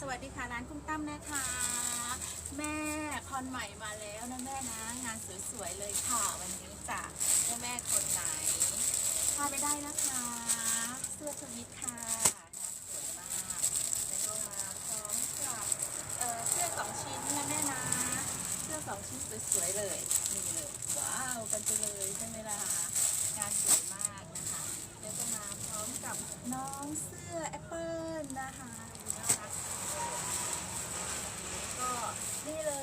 สวัสดีค่ะร้านคุณตั้มนะคะ แม่คอนใหม่มาแล้วนะแม่นะ งานสวยๆเลยค่ะวันนี้จ้ะแม่แม่คนไหนพาไปได้นะคะ เสื้อทวิตค่ะงานสวยมากแล้วก็มาพร้อมกับเอ่อเสื้อสองชิ้นนะแม่นะเสื้อสองชิ้นสวยๆเลยนี่เลยว้าวกันไปเลยใช่ไหมล่ะงานสวยมากนะคะแล้วก็มาพร้อมกับน้องเสื้อแอปเปิลนะคะดูน่ารักจังเลยแล้วก็นี่เล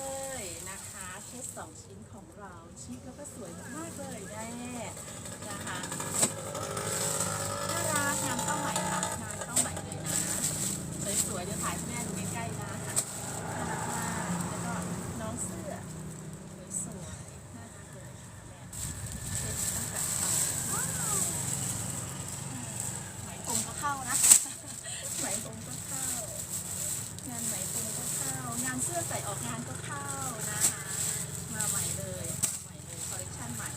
ยนะคะเชสส องชิ้นของเราชิคแล้วก็สวยมากๆเลยแม่นะคะน่ารักงานเข้าใหม่ค่ะงานเข้าใหม่เลยนะสวยๆเดี๋ยวถ่ายให้แม่ดูใกล้ๆนะน่ารักมากแล้วก็น้องเสื้อสวยๆน่ารักเลยค่ะแม่เช็ดตั้งแต่เช้าว้าวไหมพรมก็เข้านะไหมพรมก็เข้างานไหมพรมก็เข้างานเสื้อใส่ออกงานก็เข้านะคะ มาใหม่เลยมาใหม่เลยคอลเลคชันใหม่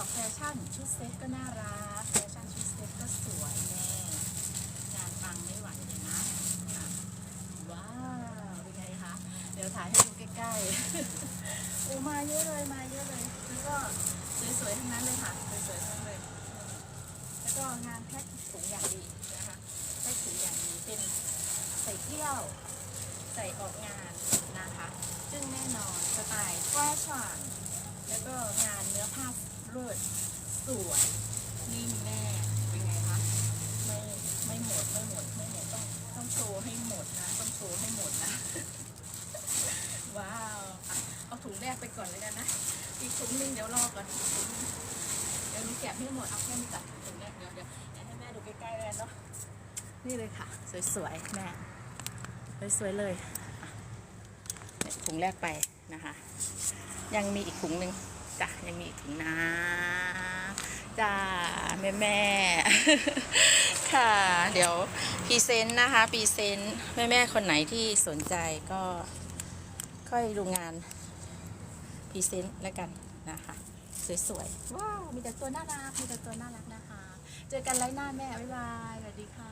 แล้วก็แฟชั่นชุดเซ็ตก็น่ารัก แฟชั่นชุดเซ็ตก็สวยแน่งานปังไม่ไหวเลยนะว้าวเป็นไงคะ เดี๋ยวถ่ายให้ดูใกล้ๆโอ้มาเยอะเลยมาเยอะเลย แล้วก็สวยๆทั้งนั้นเลยค่ะสวยๆทั้งนั้นเลย แล้วก็งานแพ็คถุงอย่างดีนะคะแพ็คถุงอย่างดีเป็นใส่เที่ยวใส่ออกงานนะคะ ซึ่งแน่นอนสไตล์แฟชั่นแล้วก็งานเนื้อผ้า เลิศสวยนิ่มแน่เป็นไงคะไม่ไม่หมดไม่หมดไม่หมดต้องต้องโชว์ให้หมดนะ ต้องโชว์ให้หมดนะ ว้าวอะเอาถุงแรกไปก่อนเลยกันนะ อีกถุงนึงเดี๋ยวรอก่อนอีกถุงนึงเดี๋ยวหนูแกะให้หมดเอาแค่นี้ก่อนถุงแรกเดี๋ยวเดี๋ยวให้แม่ดูใกล้ๆเลยเนาะนี่เลยค่ะ สวยๆแม่สวยๆเลยเนี่ยถุงแรกไปนะคะ ยังมีอีกถุงหนึ่ง จ้ะยังมีอีกถุงนะจ้าแม่แม่ค่ะ เดี๋ยวพรีเซนต์นะคะพรีเซนต์แม่แม่คนไหนที่สนใจก็ค่อยดูงานพรีเซนต์แล้วกันนะคะสวยๆว้าวมีแต่ตัวน่ารักมีแต่ตัวน่ารักนะคะ เจอกันไลฟ์หน้าแม่บ๊ายบายสวัสดีค่ะ